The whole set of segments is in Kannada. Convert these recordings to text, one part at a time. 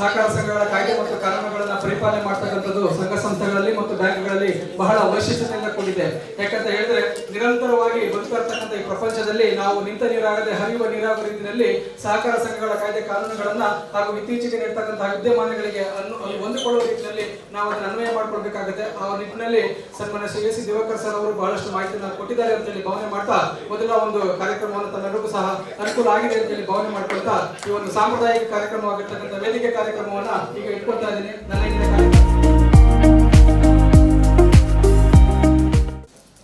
ಸಹಕಾರ ಸಂಘಗಳ ಕಾಯ್ದೆ ಮತ್ತು ಕಾನೂನುಗಳನ್ನು ಪರಿಪಾಲನೆ ಮಾಡ್ತಕ್ಕಂಥದ್ದು ಸಂಘ ಸಂಸ್ಥೆಗಳಲ್ಲಿ ಮತ್ತು ಬ್ಯಾಂಕ್ಗಳಲ್ಲಿ ಬಹಳ ವೈಶಿಷ್ಟ್ಯತೆಯಿಂದ ಕೂಡಿದೆ ಯಾಕಂತ ಹೇಳಿದ್ರೆ ನಿರಂತರವಾಗಿ ಬದುಕರ್ತಕ್ಕಂಥ ಈ ಪ್ರಪಂಚದಲ್ಲಿ ನಾವು ನಿಂತ ನೀರಾಗದೆ ಹರಿಯುವ ನೀರಾಗುವ ರೀತಿಯಲ್ಲಿ ಸಹಕಾರ ಸಂಘಗಳ ಕಾಯ್ದೆ ಕಾನೂನುಗಳನ್ನ ಹಾಗೂ ಇತ್ತೀಚೆಗೆ ನೀಡ್ತಕ್ಕಂತಹ ವಿದ್ಯಮಾನಗಳಿಗೆ ಅನ್ನು ಹೊಂದಿಕೊಳ್ಳುವ ರೀತಿಯಲ್ಲಿ ನಾವು ಅದನ್ನು ಅನ್ವಯ ಮಾಡಿಕೊಳ್ಬೇಕಾಗುತ್ತೆ. ಆ ನಿಟ್ಟಿನಲ್ಲಿ ಸನ್ಮಾನ್ಯ Shri S C Diwakar sir ಅವರು ಬಹಳಷ್ಟು ಮಾಹಿತಿಯನ್ನು ಕೊಟ್ಟಿದ್ದಾರೆ ಅಂತ ಹೇಳಿ ಭಾವನೆ ಮಾಡ್ತಾ ಮೊದಲ ಒಂದು ಕಾರ್ಯಕ್ರಮವನ್ನು ತಮ್ಮೆಲ್ಲರಿಗೂ ಸಹ ಅನುಕೂಲ ಆಗಿದೆ ಅಂತ ಹೇಳಿ ಭಾವನೆ ಮಾಡ್ಕೊಳ್ತಾ ಈ ಒಂದು ಸಾಂಪ್ರದಾಯಿಕ ಕಾರ್ಯಕ್ರಮವಾಗಿರ್ತಕ್ಕಂಥ ವೇದಿಕೆ ಕಾರ್ಯಕ್ರಮವನ್ನ ಈಗ ಇಟ್ಕೊಳ್ತಾ ಇದ್ದೀನಿ.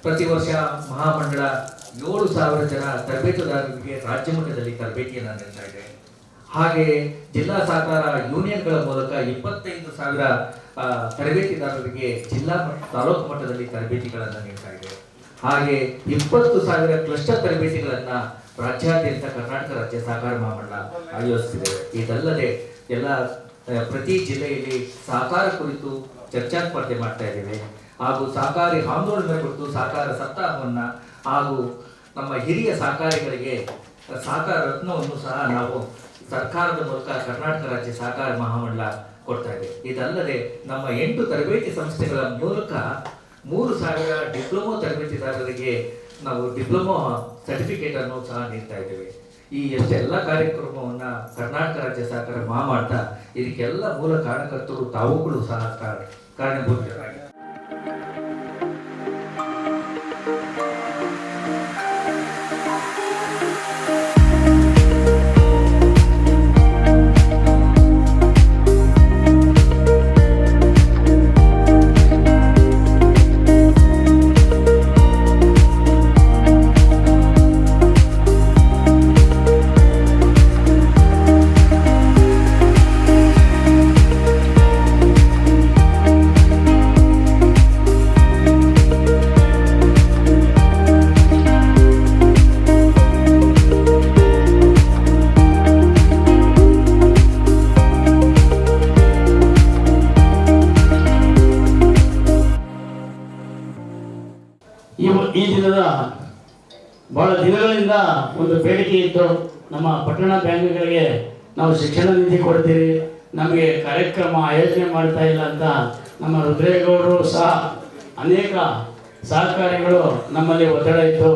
ಪ್ರತಿ ವರ್ಷ ಮಹಾಮಂಡಳ ಏಳು ಸಾವಿರ ಜನ ತರಬೇತುದಾರರಿಗೆ ರಾಜ್ಯ ಮಟ್ಟದಲ್ಲಿ ತರಬೇತಿಯನ್ನು ನೀಡ್ತಾ ಇದೆ. ಹಾಗೆ ಜಿಲ್ಲಾ ಸಹಕಾರ ಯೂನಿಯನ್ಗಳ ಮೂಲಕ ಇಪ್ಪತ್ತೈದು ಸಾವಿರ ತರಬೇತಿದಾರರಿಗೆ ಜಿಲ್ಲಾ ತಾಲೂಕು ಮಟ್ಟದಲ್ಲಿ ತರಬೇತಿಗಳನ್ನು ನೀಡ್ತಾ ಇದೆ. ಹಾಗೆ ಇಪ್ಪತ್ತು ಸಾವಿರ ಕ್ಲಸ್ಟರ್ ತರಬೇತಿಗಳನ್ನು ರಾಜ್ಯಾದ್ಯಂತ ಕರ್ನಾಟಕ ರಾಜ್ಯ ಸಹಕಾರ ಮಹಾಮಂಡಳ ಆಯೋಜಿಸಿದೆ. ಇದಲ್ಲದೆ ಎಲ್ಲ ಪ್ರತಿ ಜಿಲ್ಲೆಯಲ್ಲಿ ಸಹಕಾರ ಕುರಿತು ಚರ್ಚಾ ಸ್ಪರ್ಧೆ ಮಾಡ್ತಾ ಇದ್ದೇವೆ. ಹಾಗೂ ಸಹಕಾರಿ ಆಂದೋಲನ ಕುರಿತು ಸಹಕಾರ ಸಪ್ತಾಹವನ್ನು ಹಾಗೂ ನಮ್ಮ ಹಿರಿಯ ಸಹಕಾರಿಗಳಿಗೆ ಸಹಕಾರ ರತ್ನವನ್ನು ಸಹ ನಾವು ಸರ್ಕಾರದ ಮೂಲಕ ಕರ್ನಾಟಕ ರಾಜ್ಯ ಸಹಕಾರ ಮಹಾಮಂಡಲ ಕೊಡ್ತಾ ಇದೆ. ಇದಲ್ಲದೆ ನಮ್ಮ ಎಂಟು ತರಬೇತಿ ಸಂಸ್ಥೆಗಳ ಮೂಲಕ ಮೂರು ಸಾವಿರ ಡಿಪ್ಲೊಮೋ ತರಬೇತಿದಾರರಿಗೆ ನಾವು ಡಿಪ್ಲೊಮೊ ಸರ್ಟಿಫಿಕೇಟ್ ಅನ್ನು ಸಹ ನೀಡ್ತಾ ಇದ್ದೇವೆ. ಈ ಎಷ್ಟೆಲ್ಲ ಕಾರ್ಯಕ್ರಮವನ್ನ ಕರ್ನಾಟಕ ರಾಜ್ಯ ಸರ್ಕಾರ ಮಾ ಮಾಡ್ತಾ ಇದಕ್ಕೆಲ್ಲ ಮೂಲ ಕಾರಣಕರ್ತರು ತಾವುಗಳು ಸಹ ಕಾರಣ ಪಟ್ಟಣ ಬ್ಯಾಂಕ್ಗಳಿಗೆ ನಾವು ಶಿಕ್ಷಣ ನಿಧಿ ಕೊಡ್ತೀರಿ, ನಮಗೆ ಕಾರ್ಯಕ್ರಮ ಆಯೋಜನೆ ಮಾಡ್ತಾ ಇಲ್ಲ ಅಂತ ನಮ್ಮ ರುದ್ರೇಗೌಡರು ಸಹ ಅನೇಕ ಸಹಕಾರಿಗಳು ನಮ್ಮಲ್ಲಿ ಒತ್ತಡ ಇತ್ತು.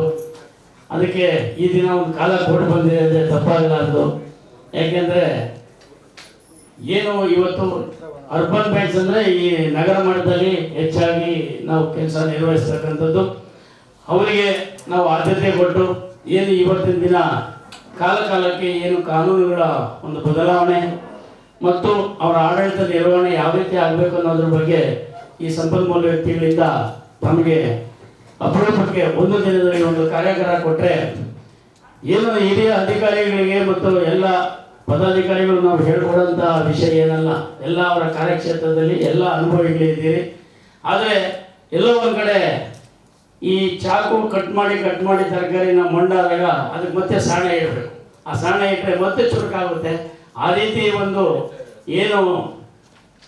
ಅದಕ್ಕೆ ಈ ದಿನ ಒಂದು ಕಾಲ ಕೊಟ್ಟು ಬಂದಿದೆ ಅಂದರೆ ತಪ್ಪಾಗಲಾರದು ಯಾಕೆಂದರೆ ಏನು ಇವತ್ತು ಅರ್ಬನ್ ಬ್ಯಾಂಕ್ಸ್ ಅಂದರೆ ಈ ನಗರ ಮಟ್ಟದಲ್ಲಿ ಹೆಚ್ಚಾಗಿ ನಾವು ಕೆಲಸ ನಿರ್ವಹಿಸ್ತಕ್ಕಂಥದ್ದು. ಅವರಿಗೆ ನಾವು ಆದ್ಯತೆ ಕೊಟ್ಟು ಏನು ಇವತ್ತಿನ ದಿನ ಕಾಲ ಕಾಲಕ್ಕೆ ಏನು ಕಾನೂನುಗಳ ಒಂದು ಬದಲಾವಣೆ ಮತ್ತು ಅವರ ಆಡಳಿತ ನಿರ್ವಹಣೆ ಯಾವ ರೀತಿ ಆಗಬೇಕು ಅನ್ನೋದ್ರ ಬಗ್ಗೆ ಈ ಸಂಪನ್ಮೂಲ ವ್ಯಕ್ತಿಗಳಿಂದ ತಮಗೆ ಅಪರೂಪಕ್ಕೆ ಒಂದು ದಿನದಲ್ಲಿ ಒಂದು ಕಾರ್ಯಾಗಾರ ಕೊಟ್ಟರೆ ಏನು ಹಿರಿಯ ಅಧಿಕಾರಿಗಳಿಗೆ ಮತ್ತು ಎಲ್ಲ ಪದಾಧಿಕಾರಿಗಳು ನಾವು ಹೇಳ್ಕೊಡೋಂಥ ವಿಷಯ ಏನಲ್ಲ, ಎಲ್ಲ ಅವರ ಕಾರ್ಯಕ್ಷೇತ್ರದಲ್ಲಿ ಎಲ್ಲ ಅನುಭವಿಗಳಿದ್ದೀರಿ ಆದರೆ ಎಲ್ಲೋ ಒಂದು ಕಡೆ ಈ ಚಾಕು ಕಟ್ ಮಾಡಿ ಕಟ್ ಮಾಡಿ ತರಕಾರಿನ ಮೊಂಡಾದಾಗ ಅದಕ್ಕೆ ಮತ್ತೆ ಸಾಣ ಇಡಬೇಕು ಆ ಸಾಣ ಇಟ್ಟರೆ ಮತ್ತೆ ಚುರುಕಾಗುತ್ತೆ ಆ ರೀತಿ ಒಂದು ಏನು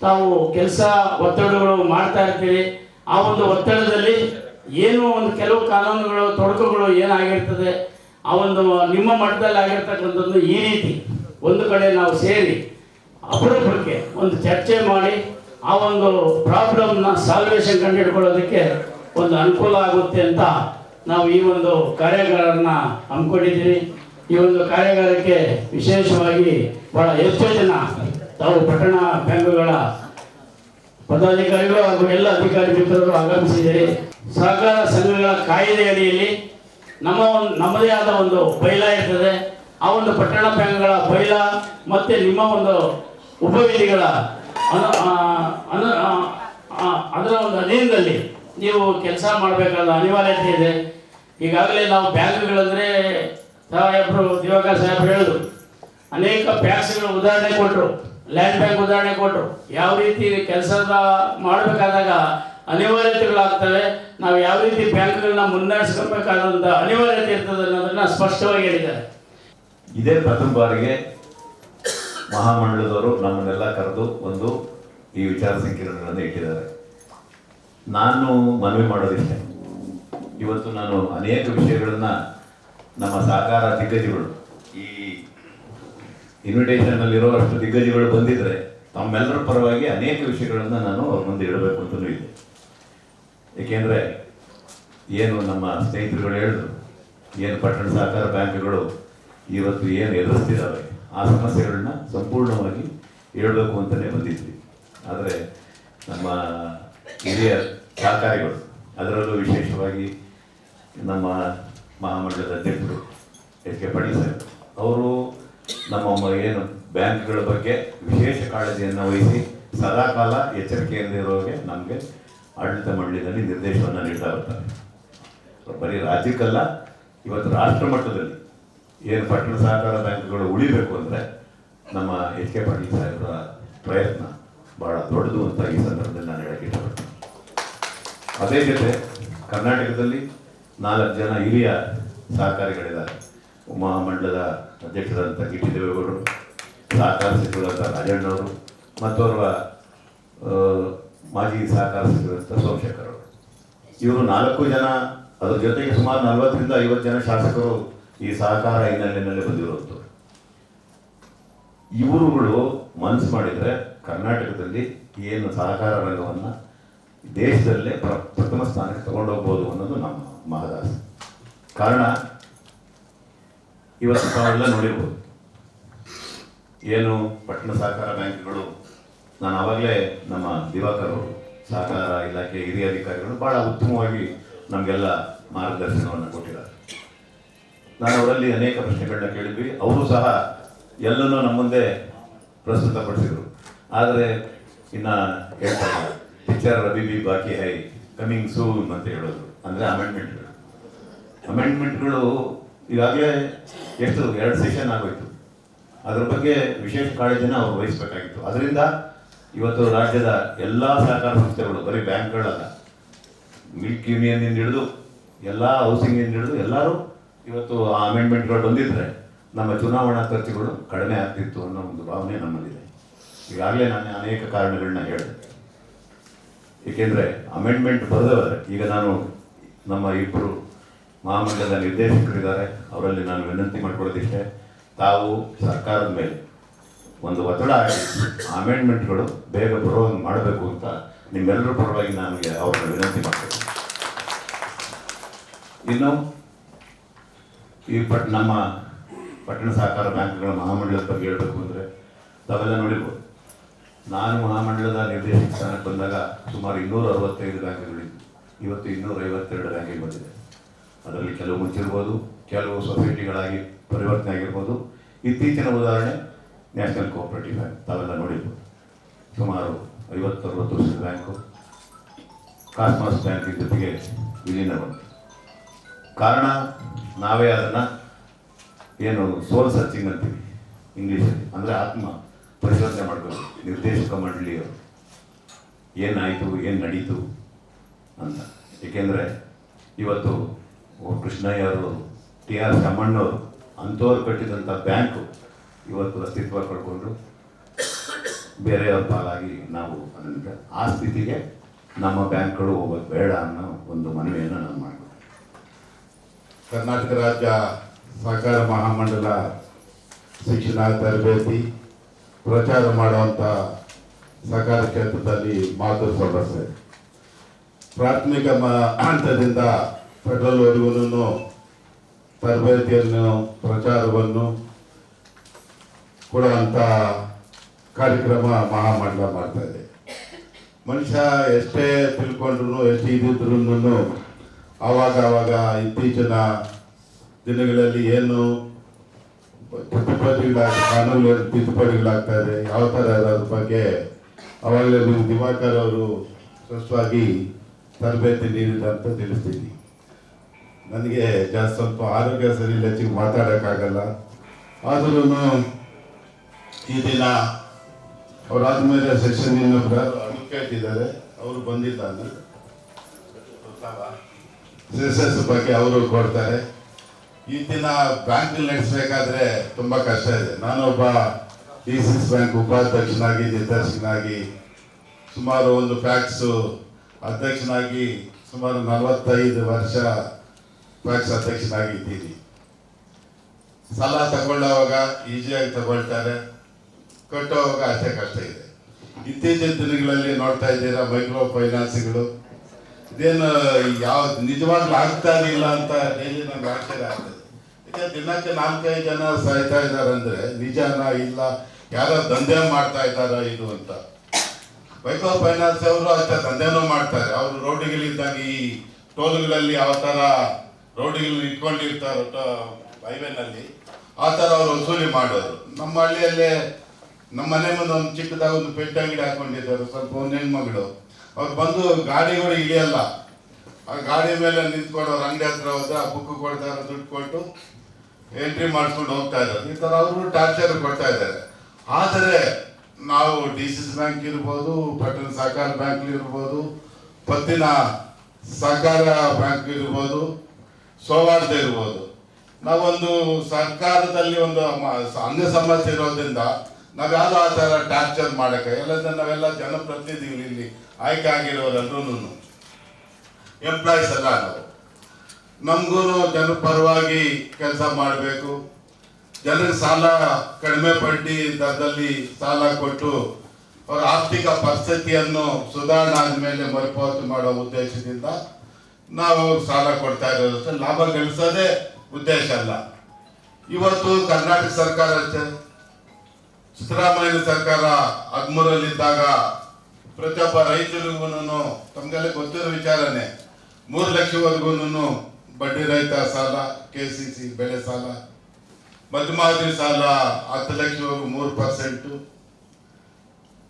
ತಾವು ಕೆಲಸ ಒತ್ತಡಗಳು ಮಾಡ್ತಾ ಇರ್ತೀವಿ ಆ ಒಂದು ಒತ್ತಡದಲ್ಲಿ ಏನು ಒಂದು ಕೆಲವು ಕಾನೂನುಗಳು ತೊಡಕುಗಳು ಏನಾಗಿರ್ತದೆ ಆ ಒಂದು ನಿಮ್ಮ ಮಟ್ಟದಲ್ಲಿ ಆಗಿರ್ತಕ್ಕಂಥದ್ದು ಈ ರೀತಿ ಒಂದು ಕಡೆ ನಾವು ಸೇರಿ ಅಪರೂಪಕ್ಕೆ ಒಂದು ಚರ್ಚೆ ಮಾಡಿ ಆ ಒಂದು ಪ್ರಾಬ್ಲಮ್ನ ಸಾಲ್ವೇಷನ್ ಕಂಡುಹಿಡ್ಕೊಳ್ಳೋದಕ್ಕೆ ಒಂದು ಅನುಕೂಲ ಆಗುತ್ತೆ ಅಂತ ನಾವು ಈ ಒಂದು ಕಾರ್ಯಾಗಾರನ ಹಮ್ಮಿಕೊಂಡಿದ್ದೀವಿ. ಈ ಒಂದು ಕಾರ್ಯಾಗಾರಕ್ಕೆ ವಿಶೇಷವಾಗಿ ಬಹಳ ಹೆಚ್ಚು ಜನ ತಾವು ಪಟ್ಟಣ ಬ್ಯಾಂಕುಗಳ ಪದಾಧಿಕಾರಿಗಳು ಹಾಗೂ ಎಲ್ಲ ಅಧಿಕಾರಿ ಮಿತ್ರರು ಆಗಮಿಸಿದ್ದೀರಿ. ಸಹಕಾರ ಸಂಘಗಳ ಕಾಯ್ದೆ ಅಡಿಯಲ್ಲಿ ನಮ್ಮ ಒಂದು ನಮ್ಮದೇ ಆದ ಒಂದು ಬೈಲ ಇರ್ತದೆ. ಆ ಒಂದು ಪಟ್ಟಣ ಬ್ಯಾಂಕ್ಗಳ ಬೈಲ ಮತ್ತೆ ನಿಮ್ಮ ಒಂದು ಉಪವಿಧಿಗಳ ಅದರ ಒಂದು ಅಧೀನದಲ್ಲಿ ನೀವು ಕೆಲಸ ಮಾಡಬೇಕಾದ ಅನಿವಾರ್ಯತೆ ಇದೆ. ಈಗಾಗಲೇ ನಾವು ಬ್ಯಾಂಕ್ಗಳಂದ್ರೆ ಸಾಹೇಬರು ದಿವಾಕರ್ ಸಾಹೇಬರು ಹೇಳಿದ್ರು ಅನೇಕ ಬ್ಯಾಂಕ್ಸ್ಗಳ ಉದಾಹರಣೆ ಕೊಟ್ಟರು ಲ್ಯಾಂಡ್ ಬ್ಯಾಂಕ್ ಉದಾಹರಣೆ ಕೊಟ್ಟರು ಯಾವ ರೀತಿ ಕೆಲಸದ ಮಾಡಬೇಕಾದಾಗ ಅನಿವಾರ್ಯತೆಗಳಾಗ್ತವೆ. ನಾವು ಯಾವ ರೀತಿ ಬ್ಯಾಂಕ್ಗಳನ್ನ ಮುನ್ನಡೆಸ್ಕೋಬೇಕಾದಂಥ ಅನಿವಾರ್ಯತೆ ಇರ್ತದೆ ಅನ್ನೋದನ್ನು ಸ್ಪಷ್ಟವಾಗಿ ಹೇಳಿದ್ದಾರೆ. ಇದೇ ಪ್ರಥಮ ಬಾರಿಗೆ ಮಹಾಮಂಡಲದವರು ನಮ್ಮನ್ನೆಲ್ಲ ಕರೆದು ಒಂದು ಈ ವಿಚಾರ ಸಂಕಿರಣಗಳನ್ನು ಇಟ್ಟಿದ್ದಾರೆ. ನಾನು ಮನವಿ ಮಾಡೋದಿಷ್ಟೆ. ಇವತ್ತು ನಾನು ಅನೇಕ ವಿಷಯಗಳನ್ನು ನಮ್ಮ ಸಹಕಾರ ದಿಗ್ಗಜಗಳು, ಈ ಇನ್ವಿಟೇಷನ್ ಅಷ್ಟು ದಿಗ್ಗಜಗಳು ಬಂದಿದ್ರೆ ತಮ್ಮೆಲ್ಲರ ಪರವಾಗಿ ಅನೇಕ ವಿಷಯಗಳನ್ನು ನಾನು ಅವ್ರ ಮುಂದೆ ಇಡಬೇಕು ಅಂತಲೂ ಇದೆ. ಏಕೆಂದರೆ ಏನು ನಮ್ಮ ಸ್ನೇಹಿತರುಗಳು ಹೇಳಿದ್ರು, ಏನು ಪಟ್ಟಣ ಸಹಕಾರ ಬ್ಯಾಂಕ್ಗಳು ಇವತ್ತು ಏನು ಎದುರಿಸ್ತಿದ್ದಾವೆ ಆ ಸಮಸ್ಯೆಗಳನ್ನ ಸಂಪೂರ್ಣವಾಗಿ ಹೇಳಬೇಕು ಅಂತಲೇ ಬಂದಿದ್ವಿ. ಆದರೆ ನಮ್ಮ ಹಿರಿಯ ಸಹಕಾರಿಗಳು. ಅದರಲ್ಲೂ ವಿಶೇಷವಾಗಿ ನಮ್ಮ ಮಹಾಮಂಡಲದ ಅಧ್ಯಕ್ಷರು ಎಚ್ ಕೆ ಪಾಟೀಲ್ ಸಾಹೇಬ್. ಅವರು ನಮ್ಮ ಏನು ಬ್ಯಾಂಕ್ಗಳ ಬಗ್ಗೆ ವಿಶೇಷ ಕಾಳಜಿಯನ್ನು ವಹಿಸಿ ಸದಾಕಾಲ ಎಚ್ಚರಿಕೆಯಿಂದ ಇರೋರಿಗೆ ನಮಗೆ ಆಡಳಿತ ಮಂಡಳಿಯಲ್ಲಿ ನಿರ್ದೇಶವನ್ನು ನೀಡ್ತಾ ಬರ್ತಾರೆ. ಬರೀ ರಾಜ್ಯಕ್ಕಲ್ಲ, ಇವತ್ತು ರಾಷ್ಟ್ರ ಮಟ್ಟದಲ್ಲಿ ಏನು ಪಟ್ಟಣ ಸಹಕಾರ ಬ್ಯಾಂಕ್ಗಳು ಉಳಿಬೇಕು ಅಂದರೆ ನಮ್ಮ ಎಚ್ ಕೆ ಪಾಟೀಲ್ ಸಾಹೇಬರ ಪ್ರಯತ್ನ ಬಹಳ ದೊಡ್ಡದು ಅಂತ ಈ ಸಂದರ್ಭದಲ್ಲಿ ನಾನು ಹೇಳಕ್ಕೆ ಇಷ್ಟಪಡ್ತೀನಿ. ಅದೇ ಜೊತೆ ಕರ್ನಾಟಕದಲ್ಲಿ ನಾಲ್ಕು ಜನ ಹಿರಿಯ ಸಹಕಾರಿಗಳಿದ್ದಾರೆ. ಮಹಾಮಂಡಲದ ಅಧ್ಯಕ್ಷರಾದಂಥ ಟಿ ಟಿ ದೇವೇಗೌಡರು, ಸಹಕಾರ ಸಚಿವರಾದ ರಾಜಣ್ಣವರು, ಮತ್ತೋರ್ವ ಮಾಜಿ ಸಹಕಾರ ಸಚಿವರಂಥ ಸೋಮಶೇಖರ್ ಇವರು ನಾಲ್ಕು ಜನ, ಅದರ ಜೊತೆಗೆ ಸುಮಾರು ನಲವತ್ತರಿಂದ ಐವತ್ತು ಜನ ಶಾಸಕರು ಈ ಸಹಕಾರ ಹಿನ್ನೆಲೆಯಲ್ಲಿ ಬಂದಿರುವಂಥವ್ರು. ಇವರುಗಳು ಮನಸ್ಸು ಮಾಡಿದರೆ ಕರ್ನಾಟಕದಲ್ಲಿ ಏನು ಸಹಕಾರ ರಂಗವನ್ನು ದೇಶದಲ್ಲೇ ಪ್ರ, ಪ್ರಥಮ ಸ್ಥಾನಕ್ಕೆ ತಗೊಂಡೋಗ್ಬೋದು ಅನ್ನೋದು ನಮ್ಮ ಮಹದಾಸೆ. ಕಾರಣ, ಇವತ್ತು ತಾವೆಲ್ಲ ನೋಡಿರ್ಬೋದು. ಏನು ಪಟ್ಟಣ ಸಹಕಾರ ಬ್ಯಾಂಕ್ಗಳು, ನಾನು ಆವಾಗಲೇ ನಮ್ಮ ದಿವಾಕರ್ ಸಹಕಾರ ಇಲಾಖೆ ಹಿರಿಯ ಅಧಿಕಾರಿಗಳು ಭಾಳ ಉತ್ತಮವಾಗಿ ನಮಗೆಲ್ಲ ಮಾರ್ಗದರ್ಶನವನ್ನು ಕೊಟ್ಟಿದ್ದಾರೆ. ನಾನು ಅವರಲ್ಲಿ ಅನೇಕ ಪ್ರಶ್ನೆಗಳನ್ನ ಕೇಳಿದ್ವಿ. ಅವರು ಸಹ ಎಲ್ಲನೂ ನಮ್ಮ ಮುಂದೆ ಪ್ರಸ್ತುತಪಡಿಸಿದರು. ಆದರೆ, ಇನ್ನು ಹೇಳ್ತಾರೆ ಪಿಕ್ಚರ್ ರಬಿ ಬಿ ಬಾಕಿ ಹೈ ಕಮಿಂಗ್ ಸೂನ್ ಅಂತ ಹೇಳೋದು. ಅಂದರೆ ಅಮೆಂಡ್ಮೆಂಟ್ಗಳು ಅಮೆಂಡ್ಮೆಂಟ್ಗಳು ಈಗಾಗಲೇ ಎಷ್ಟು? ಎರಡು ಸೆಷನ್ ಆಗೋಯ್ತು. ಅದ್ರ ಬಗ್ಗೆ ವಿಶೇಷ ಕಾಳಜಿನ ಅವರು ವಹಿಸಬೇಕಾಗಿತ್ತು. ಅದರಿಂದ ಇವತ್ತು ರಾಜ್ಯದ ಎಲ್ಲ ಸಹಕಾರ ಸಂಸ್ಥೆಗಳು, ಬರೀ ಬ್ಯಾಂಕ್ಗಳಲ್ಲ, ಮಿಲ್ಕ್ ಯೂನಿಯನ್ನಿಂದ ಹಿಡಿದು ಎಲ್ಲ ಹೌಸಿಂಗಿಂದ ಹಿಡಿದು ಎಲ್ಲರೂ ಇವತ್ತು ಆ ಅಮೆಂಡ್ಮೆಂಟ್ಗಳು ಬಂದಿದ್ರೆ ನಮ್ಮ ಚುನಾವಣಾ ಖರ್ಚುಗಳು ಕಡಿಮೆ ಆಗ್ತಿತ್ತು ಅನ್ನೋ ಒಂದು ಭಾವನೆ ನಮ್ಮಲ್ಲಿದೆ. ಈಗಾಗಲೇ ನಾನು ಅನೇಕ ಕಾರಣಗಳನ್ನ ಹೇಳಿದೆ. ಏಕೆಂದರೆ ಅಮೆಂಡ್ಮೆಂಟ್ ಬರೆದವರೆ, ಈಗ ನಾನು ನಮ್ಮ ಇಬ್ಬರು ಮಹಾಮಂಡಲದ ನಿರ್ದೇಶಕರಿದ್ದಾರೆ, ಅವರಲ್ಲಿ ನಾನು ವಿನಂತಿ ಮಾಡ್ಕೊಳ್ಳೋದಿಷ್ಟೇ, ತಾವು ಸರ್ಕಾರದ ಮೇಲೆ ಒಂದು ಒತ್ತಡ ಅಮೆಂಡ್ಮೆಂಟ್ಗಳು ಬೇಗ ಬರೋ ಹಂಗೆ ಮಾಡಬೇಕು ಅಂತ ನಿಮ್ಮೆಲ್ಲರ ಪರವಾಗಿ ನನಗೆ ಅವ್ರನ್ನ ವಿನಂತಿ ಮಾಡ್ತೀನಿ. ಇನ್ನು ಈ ಪಟ್ ನಮ್ಮ ಪಟ್ಟಣ ಸಹಕಾರ ಬ್ಯಾಂಕ್ಗಳ ಮಹಾಮಂಡಲದ ಬಗ್ಗೆ ಹೇಳಬೇಕು ಅಂದರೆ, ತಾವೆಲ್ಲ ನೋಡಿರ್ಬೋದು. ನಾನು ಮಹಾಮಂಡಲದ ನಿರ್ದೇಶಕ ಸ್ಥಾನಕ್ಕೆ ಬಂದಾಗ ಸುಮಾರು ಇನ್ನೂರ ಅರವತ್ತೈದು ಬ್ಯಾಂಕ್ಗಳಿದ್ದು ಇವತ್ತು ಇನ್ನೂರ ಐವತ್ತೆರಡು ಬ್ಯಾಂಕಿಗೆ ಬಂದಿದೆ. ಅದರಲ್ಲಿ ಕೆಲವು ಮುಚ್ಚಿರ್ಬೋದು, ಕೆಲವು ಸೊಸೈಟಿಗಳಾಗಿ ಪರಿವರ್ತನೆ ಆಗಿರ್ಬೋದು. ಇತ್ತೀಚಿನ ಉದಾಹರಣೆ ನ್ಯಾಷನಲ್ ಕೋಆಪರೇಟಿವ್ ಬ್ಯಾಂಕ್, ತಾವೆಲ್ಲ ನೋಡಿರ್ಬೋದು. ಸುಮಾರು ಐವತ್ತರವತ್ತು ವರ್ಷದ ಬ್ಯಾಂಕು. ಕಾಸ್ಮಾಸ್ ಬ್ಯಾಂಕ್ ಜೊತೆಗೆ ವಿಲೀನ ಬಂತು. ಕಾರಣ ನಾವೇ ಅದನ್ನು ಏನು ಸೋಲ್ ಸರ್ಚಿಂಗ್ ಅಂತೀವಿ ಇಂಗ್ಲೀಷಲ್ಲಿ, ಅಂದರೆ ಆತ್ಮ. ಪರಿಶೋಧನೆ ಮಾಡಬೇಕು ನಿರ್ದೇಶಕ ಮಂಡಳಿಯವರು ಏನಾಯಿತು, ಏನು ನಡೀತು ಅಂತ. ಏಕೆಂದರೆ ಇವತ್ತು ಕೃಷ್ಣಯ್ಯವರು ಟಿ ಆರ್ ತಮ್ಮಣ್ಣವರು ಅಂಥವ್ರು ಕಟ್ಟಿದಂಥ ಬ್ಯಾಂಕು ಇವತ್ತು ಅಸ್ತಿತ್ವ ಕಳ್ಕೊಂಡು ಬೇರೆಯವ್ರ ಪಾಲಾಗಿ ನಾವು ಅಂದರೆ ಆ ಸ್ಥಿತಿಗೆ ನಮ್ಮ ಬ್ಯಾಂಕ್ಗಳು ಹೋಗೋದು ಬೇಡ ಅನ್ನೋ ಒಂದು ಮನವಿಯನ್ನು ನಾನು ಕರ್ನಾಟಕ ರಾಜ್ಯ ಸಹಕಾರ ಮಹಾಮಂಡಲ ಶಿಕ್ಷಣ ತರಬೇತಿ ಪ್ರಚಾರ ಮಾಡುವಂಥ ಸಹಕಾರ ಕ್ಷೇತ್ರದಲ್ಲಿ ಮಾತು ಸಮಸ್ಯೆ ಪ್ರಾಥಮಿಕ ಹಂತದಿಂದ ಫೆಡರಲ್ವರೆಗೂ ತರಬೇತಿಯನ್ನು ಪ್ರಚಾರವನ್ನು ಕೊಡುವಂಥ ಕಾರ್ಯಕ್ರಮ ಮಹಾಮಂಡಲ ಮಾಡ್ತಾ ಇದೆ. ಮನುಷ್ಯ ಎಷ್ಟೇ ತಿಳ್ಕೊಂಡ್ರು ಎಷ್ಟು ಇದ್ದಿದ್ರು ಆವಾಗ ಆವಾಗ ಇತ್ತೀಚಿನ ದಿನಗಳಲ್ಲಿ ಏನು ತಿದ್ದುಪಡಿಗಳಾಗ ಕಾನೂನು ತಿದ್ದುಪಡಿಗಳಾಗ್ತಾ ಇದೆ ಯಾವ ಥರ ಅದ್ರ ಬಗ್ಗೆ ಅವಾಗಲೇ ನೀವು ದಿವಾಕರ್ ಅವರು ಸ್ಪಷ್ಟವಾಗಿ ತರಬೇತಿ ನೀಡಿದ ಅಂತ ತಿಳಿಸ್ತೀನಿ. ನನಗೆ ಜಾಸ್ತಿ ಸ್ವಲ್ಪ ಆರೋಗ್ಯ ಸರಿ ಇಲ್ಲ, ಹೆಚ್ಚಿಗೆ ಮಾತಾಡೋಕ್ಕಾಗಲ್ಲ. ಆದ್ರೂ ಈ ದಿನ ಅವರಾದ್ಮೇಲೆ ಸೆಷನ್ ಸೆಕ್ಷನ್ ಇನ್ನೊಬ್ಬರು ಇದ್ದಾರೆ ಅವರು ಬಂದಿದ್ದಾನೆ. ಸೆಸಸ್ ಬಗ್ಗೆ ಅವರು ಕೊಡ್ತಾರೆ. ಈ ದಿನ ಬ್ಯಾಂಕ್ ನಡೆಸಬೇಕಾದ್ರೆ ತುಂಬಾ ಕಷ್ಟ ಇದೆ. ನಾನೊಬ್ಬ ಡಿ ಸಿ ಬ್ಯಾಂಕ್ ಉಪಾಧ್ಯಕ್ಷನಾಗಿ, ನಿರ್ದೇಶಕನಾಗಿ ಸುಮಾರು ಒಂದು ಫ್ಯಾಕ್ಸ್ ಅಧ್ಯಕ್ಷನಾಗಿ ಸುಮಾರು ನಲವತ್ತೈದು ವರ್ಷ ಫ್ಯಾಕ್ಸ್ ಅಧ್ಯಕ್ಷನಾಗಿ ಇದ್ದೀನಿ. ಸಾಲ ತಗೊಳ್ಳೋವಾಗ ಈಸಿಯಾಗಿ ತಗೊಳ್ತಾರೆ. ಕಟ್ಟೋವಾಗ ಅಷ್ಟೇ ಕಷ್ಟ ಇದೆ. ಇತ್ತೀಚಿನ ದಿನಗಳಲ್ಲಿ ನೋಡ್ತಾ ಇದ್ದೀರಾ ಮೈಕ್ರೋ ಫೈನಾನ್ಸ್ಗಳು. ಇದೇನು ಯಾವ ನಿಜವಾಗ್ಲೂ ಆಗ್ತಾ ಇಲ್ಲ ಅಂತ ಹೇಳಿ ನಮ್ಗೆ ಆಶ್ಚರ್ಯ ಆಗ್ತದೆ. ಯಾಕೆ ದಿನಕ್ಕೆ ನಾಲ್ಕೈದು ಜನ ಸಾಯ್ತಾ ಇದ್ದಾರೆ ಅಂದ್ರೆ ನಿಜನ ಇಲ್ಲ, ಯಾರೋ ದಂಧೆ ಮಾಡ್ತಾ ಇದ್ದಾರಾ ಇದು ಅಂತ. ಮೈಕ್ರೋ ಫೈನಾನ್ಸ್ ಅವರು ಅಷ್ಟೇ ದಂಧೆನೂ ಮಾಡ್ತಾರೆ. ಅವರು ರೋಡ್ಗಳಿದ್ದಾಗ ಈ ಟೋಲ್ಗಳಲ್ಲಿ ಯಾವ ಥರ ರೋಡ್ಗಳು ಇಟ್ಕೊಂಡಿರ್ತಾರೆ ಹೈವೇನಲ್ಲಿ, ಆ ಥರ ಅವರು ವಸೂಲಿ ಮಾಡೋರು. ನಮ್ಮ ಹಳ್ಳಿಯಲ್ಲೇ ನಮ್ಮ ಮನೆ ಮುಂದೆ ಒಂದು ಚಿಕ್ಕದಾಗ ಒಂದು ಪೆಟ್ಟ ಅಂಗಡಿ ಹಾಕೊಂಡಿದ್ದಾರೆ, ಸ್ವಲ್ಪ ಒಂದು ಹೆಣ್ಮಗಳು. ಅವ್ರು ಬಂದು ಗಾಡಿಗಳು ಇಳಿಯಲ್ಲ ಆ ಗಾಡಿ ಮೇಲೆ ನಿಂತ್ಕೊಂಡು ಅವ್ರ ಅಂಗಡಿ ಹತ್ರ ಹೋದ್ರೆ ಆ ಬುಕ್ ಕೊಡ್ತಾರೆ ದುಡ್ಡು ಕೊಟ್ಟು ಎಂಟ್ರಿ ಮಾಡಿಸ್ಕೊಂಡು ಹೋಗ್ತಾ ಇದ್ದಾರೆ. ಈ ಥರ ಅವರು ಟಾರ್ಚರ್ ಕೊಡ್ತಾ ಇದ್ದಾರೆ. ಆದರೆ ನಾವು ಡಿ ಸಿ ಸಿ ಬ್ಯಾಂಕ್ ಇರ್ಬೋದು, ಪಟ್ಟಣ ಸಹಕಾರ ಬ್ಯಾಂಕ್ ಇರ್ಬೋದು, ಪತ್ತಿನ ಸಹಕಾರ ಬ್ಯಾಂಕ್ ಇರ್ಬೋದು ಸೋವಾರ್ದ ಇರ್ಬೋದು. ನಾವೊಂದು ಸರ್ಕಾರದಲ್ಲಿ ಒಂದು ಅಂಗ ಸಮಸ್ಯೆ ಇರೋದ್ರಿಂದ ನಾವ್ಯಾವುದು ಆ ಥರ ಟಾರ್ಚರ್ ಮಾಡಕ್ಕೆ? ಎಲ್ಲ ನಾವೆಲ್ಲ ಜನಪ್ರತಿನಿಧಿಗಳು ಇಲ್ಲಿ ಆಯ್ಕೆ ಆಗಿರೋರೆಲ್ಲರೂ ಎಂಪ್ಲಾಯೀಸ್ ಅಲ್ಲ ನಾವು ನಮಗೂ ಜನ ಪರವಾಗಿ ಕೆಲಸ ಮಾಡಬೇಕು. ಜನರಿಗೆ ಸಾಲ ಕಡಿಮೆ ಬಡ್ಡಿ ದರದಲ್ಲಿ ಸಾಲ ಕೊಟ್ಟು ಅವರ ಆರ್ಥಿಕ ಪರಿಸ್ಥಿತಿಯನ್ನು ಸುಧಾರಣೆ ಆದಮೇಲೆ ಮರುಪಾವತಿ ಮಾಡೋ ಉದ್ದೇಶದಿಂದ ನಾವು ಸಾಲ ಕೊಡ್ತಾ ಇರೋದು ಅಷ್ಟೇ. ಲಾಭ ಗಳಿಸೋದೇ ಉದ್ದೇಶ ಅಲ್ಲ. ಇವತ್ತು ಕರ್ನಾಟಕ ಸರ್ಕಾರ ಸಿದ್ದರಾಮಯ್ಯ ಸರ್ಕಾರ ಹದಿಮೂರಲ್ಲಿದ್ದಾಗ ಪ್ರತಿಯೊಬ್ಬ ರೈತರಿಗೂ ತಮಗೆಲ್ಲ ಗೊತ್ತಿರೋ ವಿಚಾರನೆ. ಮೂರು ಲಕ್ಷವರೆಗೂ ಬಡ್ಡಿ ರಹಿತ ಸಾಲ ಕೆ ಸಿ ಸಿ ಬೆಳೆ ಸಾಲ, ಮಧ್ಯಮಾವಧಿ ಸಾಲ ಹತ್ತು ಲಕ್ಷವರೆಗೂ ಮೂರು ಪರ್ಸೆಂಟು.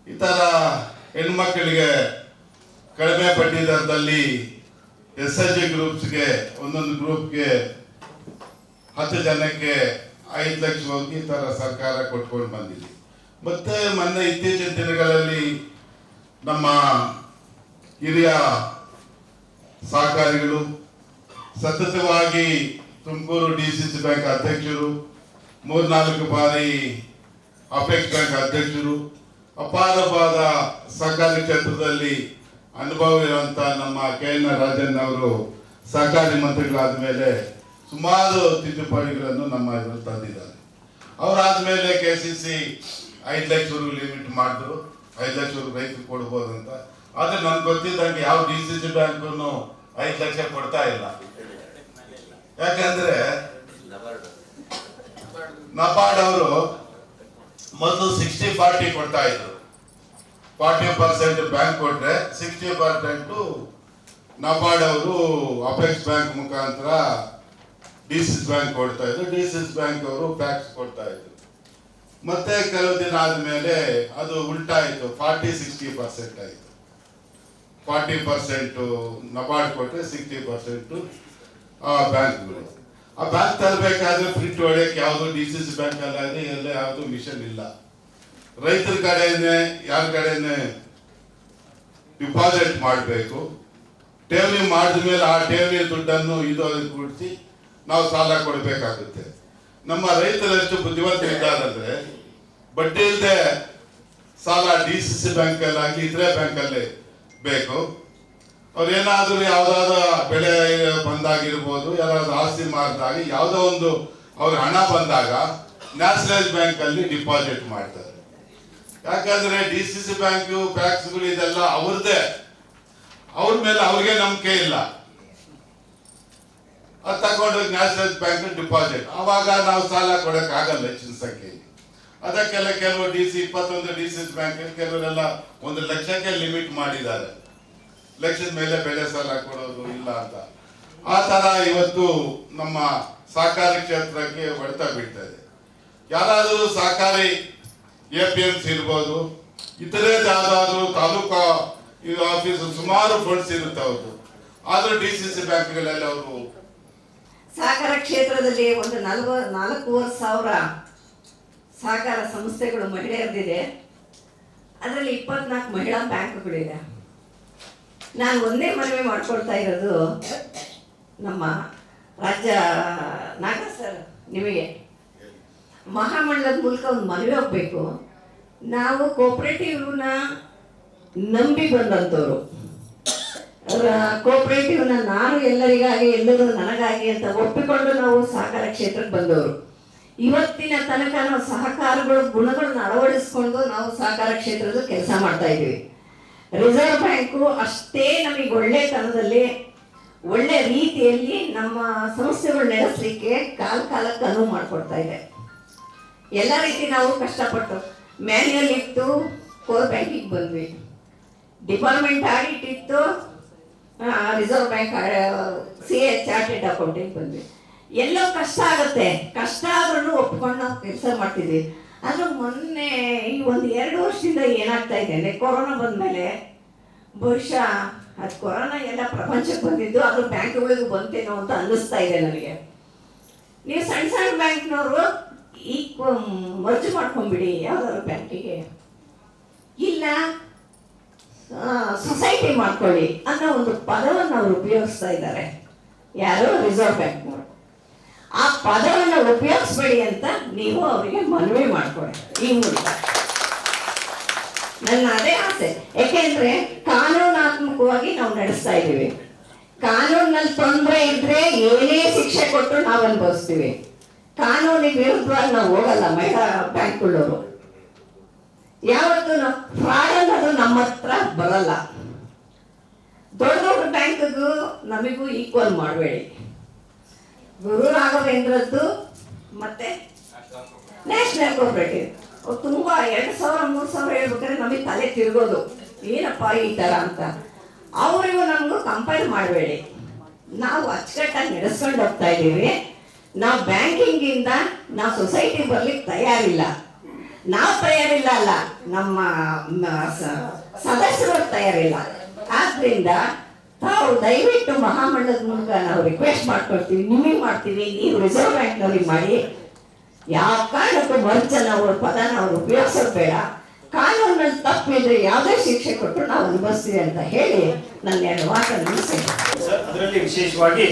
ಈ ಥರ ಹೆಣ್ಮಕ್ಕಳಿಗೆ ಕಡಿಮೆ ಬಡ್ಡಿ ದರದಲ್ಲಿ ಎಸ್ ಎಚ್ ಜಿ ಗ್ರೂಪ್ಸ್ಗೆ ಒಂದೊಂದು ಗ್ರೂಪ್ಗೆ ಹತ್ತು ಜನಕ್ಕೆ ಐದು ಲಕ್ಷ ಹೋಗಿ ಈ ಥರ ಸರ್ಕಾರ ಕೊಟ್ಕೊಂಡು ಬಂದಿದೆ. ಮತ್ತೆ ಮೊನ್ನೆ ಇತ್ತೀಚಿನ ದಿನಗಳಲ್ಲಿ ನಮ್ಮ ಹಿರಿಯ ಸಹಕಾರಿಗಳು, ಸತತವಾಗಿ Tumakuru D C C bank ಅಧ್ಯಕ್ಷರು, ಮೂರ್ನಾಲ್ಕು ಬಾರಿ ಅಪೆಕ್ಸ್ ಬ್ಯಾಂಕ್ ಅಧ್ಯಕ್ಷರು, ಅಪಾರವಾದ ಸಹಕಾರಿ ಕ್ಷೇತ್ರದಲ್ಲಿ ಅನುಭವ ಇರುವಂತ ನಮ್ಮ ಕೆ ಎನ್ ರಾಜನ್ ಅವರು ಸಹಕಾರಿ ಮಂತ್ರಿಗಳಾದ ಮೇಲೆ ಸುಮಾರು ತಿದ್ದುಪಡಿಗಳನ್ನು ನಮ್ಮ ಇವರು ತಂದಿದ್ದಾರೆ. ಅವರಾದ ಮೇಲೆ ಕೆ ಸಿ ಸಿ ಐದು ಲಕ್ಷ ಲಿಮಿಟ್ ಮಾಡಿದ್ರು. ಐದು ಲಕ್ಷ ರೈತರು ಕೊಡ್ಬೋದು ಅಂತ. ಆದ್ರೆ ನನ್ಗೆ ಗೊತ್ತಿದ್ದಂಗೆ ಯಾವ ಡಿ ಸಿ ಸಿ ಬ್ಯಾಂಕು ಐದು ಲಕ್ಷ ಕೊಡ್ತಾ ಇಲ್ಲ. ಯಾಕಂದ್ರೆ ನಬಾರ್ಡ್ ಅವರು ಮೊದಲು ಸಿಕ್ಸ್ಟಿ ಫಾರ್ಟಿ ಕೊಡ್ತಾ ಇದ್ರು. ಫಾರ್ಟಿ ಪರ್ಸೆಂಟ್ ಬ್ಯಾಂಕ್ ಕೊಟ್ರೆ ಸಿಕ್ಸ್ಟಿ ಪರ್ಸೆಂಟ್ ನಬಾರ್ಡ್ ಅವರು ಅಪೆಕ್ಸ್ ಬ್ಯಾಂಕ್ ಮುಖಾಂತರ ಡಿ ಸಿ ಬ್ಯಾಂಕ್ ಕೊಡ್ತಾ ಇದ್ರು. ಡಿ ಸಿ ಬ್ಯಾಂಕ್ ಅವರು ಟ್ಯಾಕ್ಸ್ ಕೊಡ್ತಾ ಇದ್ರು. ಮತ್ತೆ ಕೆಲವು ದಿನ ಆದ್ಮೇಲೆ ಅದು ಉಲ್ಟಾ ಆಯ್ತು ಫಾರ್ಟಿ, ಸಿಕ್ಸ್ಟಿ ಪರ್ಸೆಂಟ್ ಆಯ್ತು. ಫಾರ್ಟಿ ಪರ್ಸೆಂಟ್ ನಬಾರ್ಡ್ ಕೊಟ್ಟರೆ ಸಿಕ್ಸ್ಟಿ ಪರ್ಸೆಂಟ್, ಆ ಬ್ಯಾಂಕ್ಗಳು ಆ ಬ್ಯಾಂಕ್ ತರಬೇಕಾದ್ರೆ ಪ್ರಿಂಟ್ ಹೊಡೆಯಕ್ಕೆ ಯಾವುದು ಡಿ ಸಿ ಸಿ ಬ್ಯಾಂಕ್ ಅಲ್ಲಿ ಇದೆ ಎಲ್ಲ ಯಾವುದು ಮಿಷನ್ ಇಲ್ಲ. ರೈತರ ಕಡೆನೇ, ಯಾರ ಕಡೆಯೇ ಡಿಪಾಸಿಟ್ ಮಾಡಬೇಕು. ಠೇವಣಿ ಮಾಡಿದ ಮೇಲೆ ಆ ಠೇವಣಿ ದುಡ್ಡನ್ನು ಇದು ಕೊಡಿಸಿ ನಾವು ಸಾಲ ಕೊಡಬೇಕಾಗುತ್ತೆ. ನಮ್ಮ ರೈತರೆಷ್ಟು ಬುದ್ಧಿವಂತರಿದ್ದಾರಂದ್ರೆ ಬಡ್ಡಿ ಇಲ್ಲದೆ ಸಾಲ ಡಿ ಸಿ ಸಿ ಬ್ಯಾಂಕಲ್ಲಾಗಿ ಇತರೆ ಬ್ಯಾಂಕಲ್ಲಿ ಬೇಕು. ಅವ್ರು ಯಾವುದಾದ್ರು ಬೆಳೆ ಬಂದಾಗಿರ್ಬೋದು, ಯಾರಾದ್ರೂ ಆಸ್ತಿ ಮಾರಿದಾಗ, ಯಾವುದೋ ಒಂದು ಅವ್ರ ಹಣ ಬಂದಾಗ ನ್ಯಾಷನಲೈಸ್ ಬ್ಯಾಂಕ್ ಅಲ್ಲಿ ಡಿಪಾಸಿಟ್ ಮಾಡ್ತಾರೆ. ಯಾಕಂದ್ರೆ ಡಿ ಸಿ ಸಿ ಬ್ಯಾಂಕು ಬ್ಯಾಂಕ್ಸ್ಗಳು ಇದೆಲ್ಲ ಅವ್ರದ್ದೇ ಅವ್ರ ಮೇಲೆ ಅವ್ರಿಗೆ ನಂಬಿಕೆ ಇಲ್ಲ. ಅದು ತಗೊಂಡು ನ್ಯಾಷನಲ್ ಬ್ಯಾಂಕ್ ಡಿಪಾಸಿಟ್. ಅವಾಗ ನಾವು ಸಾಲ ಕೊಡಕ್ ಆಗಲ್ಲ ಹೆಚ್ಚಿನ ಸಂಖ್ಯೆಯಲ್ಲಿ ಅದಕ್ಕೆಲ್ಲ ಕೆಲವು ಡಿ ಸಿ ಇಪ್ಪತ್ತೊಂದು ಡಿ ಸಿ ಬ್ಯಾಂಕ್ ಕೆಲವರೆಲ್ಲ ಒಂದು ಲಕ್ಷಕ್ಕೆ ಲಿಮಿಟ್ ಮಾಡಿದ್ದಾರೆ. ಲಕ್ಷದ ಮೇಲೆ ಬೆಳೆ ಸಾಲ ಕೊಡೋದು ಇಲ್ಲ ಅಂತ. ಆ ತರ ಇವತ್ತು ನಮ್ಮ ಸಹಕಾರಿ ಕ್ಷೇತ್ರಕ್ಕೆ ಹೊಡೆತ ಬೀಳ್ತದೆ ಯಾರಾದರೂ ಸಹಕಾರಿ ಎ ಪಿ ಎಂ ಸಿ ಇರ್ಬೋದು, ಇತರೆ ಯಾವ್ದಾದ್ರು ತಾಲೂಕು ಆಫೀಸ್ ಸುಮಾರು ಫಂಡ್ಸ್ ಇರುತ್ತೆ ಅವರು ಆದ್ರೂ ಡಿ ಸಿ ಸಿ ಬ್ಯಾಂಕ್ಗಳಲ್ಲಿ ಅವರು ಸಹಕಾರ ಕ್ಷೇತ್ರದಲ್ಲಿ ಒಂದು ನಲ್ವ, ನಾಲ್ಕೂವರೆ ಸಾವಿರ ಸಹಕಾರ ಸಂಸ್ಥೆಗಳು ಮಹಿಳೆಯರದಿದೆ ಅದರಲ್ಲಿ ಇಪ್ಪತ್ನಾಲ್ಕು ಮಹಿಳಾ ಬ್ಯಾಂಕ್ಗಳಿದೆ ನಾನು ಒಂದೇ ಮನವಿ ಮಾಡ್ಕೊಳ್ತಾ ಇರೋದು ನಮ್ಮ ರಾಜ್ಯ ನಾಗ ಸರ್ ನಿಮಗೆ. ಮಹಾಮಂಡಲದ ಮೂಲಕ ಒಂದು ಮನವಿ ಹೋಗ್ಬೇಕು. ನಾವು ಕೋಪರೇಟಿವ್ನ ನಂಬಿ ಬಂದಂಥವ್ರು. ಕೋಪರೇಟಿವ್ನ ನಾನು ಎಲ್ಲರಿಗಾಗಿ, ಎಲ್ಲರೂ ನನಗಾಗಿ ಅಂತ ಒಪ್ಪಿಕೊಂಡು ನಾವು ಸಹಕಾರ ಕ್ಷೇತ್ರಕ್ಕೆ ಬಂದವರು. ಇವತ್ತಿನ ತನಕ ನಾವು ಸಹಕಾರಗಳು, ಗುಣಗಳನ್ನ ಅಳವಡಿಸ್ಕೊಂಡು ನಾವು ಸಹಕಾರ ಕ್ಷೇತ್ರದ ಕೆಲಸ ಮಾಡ್ತಾ ಇದ್ದೀವಿ. ರಿಸರ್ವ್ ಬ್ಯಾಂಕು ಅಷ್ಟೇ ನಮಗೆ ಒಳ್ಳೆತನದಲ್ಲಿ ಒಳ್ಳೆ ರೀತಿಯಲ್ಲಿ ನಮ್ಮ ಸಮಸ್ಯೆಗಳು ನಡೆಸಲಿಕ್ಕೆ ಕಾಲ ಕಾಲಕ್ಕೆ ಅನುವು ಮಾಡಿಕೊಡ್ತಾ ಇದೆ. ಎಲ್ಲ ರೀತಿ ನಾವು ಕಷ್ಟಪಟ್ಟು ಮ್ಯಾನ್ಯಲ್ ಇತ್ತು ಕೋರ್ ಬ್ಯಾಂಕಿಗೆ ಬಂದ್ವಿ. ಡಿಪಾರ್ಟ್ಮೆಂಟ್ ಆಡಿಟ್ ಇತ್ತು reserve bank C A chartered ಅಕೌಂಟಿಗೆ ಬಂದ್ವಿ. ಎಲ್ಲೋ ಕಷ್ಟ ಆಗುತ್ತೆ. ಕಷ್ಟ ಆದ್ರೂ ಒಪ್ಕೊಂಡು ನಾವು ಕೆಲಸ ಮಾಡ್ತಿದ್ವಿ. ಆದ್ರೆ ಮೊನ್ನೆ, ಈ ಒಂದು ಎರಡು ವರ್ಷದಿಂದ ಏನಾಗ್ತಾ ಇದೆ ಅಂದರೆ, ಕೊರೋನಾ ಬಂದಮೇಲೆ ಬಹುಶಃ ಅದು ಕೊರೋನಾ ಎಲ್ಲ ಪ್ರಪಂಚಕ್ಕೆ ಬಂದಿದ್ದು, ಅದು ಬ್ಯಾಂಕ್ಗಳಿಗೂ ಬಂತೇನೋ ಅಂತ ಅನ್ನಿಸ್ತಾ ಇದೆ ನನಗೆ ನೀವು ಸಣ್ಣ ಸಣ್ಣ ಬ್ಯಾಂಕ್ನವರು ಈ ಮರ್ಜು ಮಾಡ್ಕೊಂಬಿಡಿ ಯಾವ್ದಾದ್ರು ಬ್ಯಾಂಕಿಗೆ. ಇಲ್ಲ ಸೊಸೈಟಿ ಮಾಡ್ಕೊಳ್ಳಿ ಅನ್ನೋ ಒಂದು ಪದವನ್ನು ಅವರು ಉಪಯೋಗಿಸ್ತಾ ಇದ್ದಾರೆ. ಯಾರು? ರಿಸರ್ವ್ ಬ್ಯಾಂಕ್ ಆ ಪದವನ್ನು ಉಪಯೋಗಿಸ್ಬೇಡಿ ಅಂತ ನೀವು ಅವರಿಗೆ ಮನವಿ ಮಾಡ್ಕೊಳ್ಳಿ. ಈ ಮೂಲಕ. ನನ್ನ ಅದೇ ಆಸೆ. ಯಾಕೆಂದ್ರೆ ಕಾನೂನಾತ್ಮಕವಾಗಿ ನಾವು ನಡೆಸ್ತಾ ಇದ್ದೀವಿ. ಕಾನೂನಲ್ಲಿ ತೊಂದರೆ ಇದ್ರೆ ಏನೇ ಶಿಕ್ಷೆ ಕೊಟ್ಟು ನಾವು ಅನುಭವಿಸ್ತೀವಿ. ಕಾನೂನಿಗೆ ವಿರುದ್ಧವಾಗಿ ನಾವು ಹೋಗಲ್ಲ ಮಹಿಳಾ ಬ್ಯಾಂಕ್ಗಳವರು ಯಾವತ್ತೂ ಫ್ರಾಡ್ ಅನ್ನೋದು ನಮ್ಮ ಹತ್ರ ಬರಲ್ಲ. ದೊಡ್ಡ ದೊಡ್ಡ ಬ್ಯಾಂಕ್ಗೂ ನಮಗೂ ಈಕ್ವಲ್ ಮಾಡಬೇಡಿ. ಗುರು ರಾಘವೇಂದ್ರದ್ದು ಮತ್ತೆ ನ್ಯಾಷನಲ್ ಕೋಪರೇಟಿವ್ ತುಂಬ ಎರಡು ಸಾವಿರ, ಮೂರು ಸಾವಿರ ಹೇಳ್ಬೇಕಾದ್ರೆ ನಮಗೆ ತಲೆ ತಿರುಗೋದು. ಏನಪ್ಪ ಈ ಥರ ಅಂತ. ಅವರಿಗೂ ನಮಗೂ ಕಂಪೇರ್ ಮಾಡಬೇಡಿ. ನಾವು ಅಚ್ಚುಕಟ್ಟಾಗಿ ನಡೆಸ್ಕೊಂಡು ಹೋಗ್ತಾ ಇದ್ದೀವಿ. ನಾವು ಬ್ಯಾಂಕಿಂಗಿಂದ ನಾವು ಸೊಸೈಟಿ ಬರ್ಲಿಕ್ಕೆ ತಯಾರಿಲ್ಲ. ನಾವು ತಯಾರಿಲ್ಲ ಅಲ್ಲ, ನಮ್ಮ ಸದಸ್ಯರು ತಯಾರಿಲ್ಲ. ಆದ್ರಿಂದ ತಾವು ದಯವಿಟ್ಟು ಮಹಾಮಂಡಲದ ಮೂಲಕ ನಾವು ರಿಕ್ವೆಸ್ಟ್ ಮಾಡ್ಕೊಳ್ತೀವಿ, ನಿಮಗೆ ಮಾಡ್ತೀವಿ, ನೀವು ರಿಸರ್ವ್ ಬ್ಯಾಂಕ್ನವ್ರಿಗೆ ಮಾಡಿ. ಯಾವ ಕಾರಣಕ್ಕೂ ಮಂಚನ ಅವ್ರ ಪದನ ಅವ್ರು ಉಪಯೋಗಿಸೋದು ಬೇಡ. ಕಾನೂನಲ್ಲಿ ತಪ್ಪಿದ್ರೆ ಯಾವುದೇ ಶಿಕ್ಷೆ ಕೊಟ್ಟು ನಾವು ಅನುಭವಿಸ್ತೀವಿ ಅಂತ ಹೇಳಿ ನನ್ನ ಎರಡು ಮಾತನ್ನು ಸರ್ ಅದರಲ್ಲಿ ವಿಶೇಷವಾಗಿ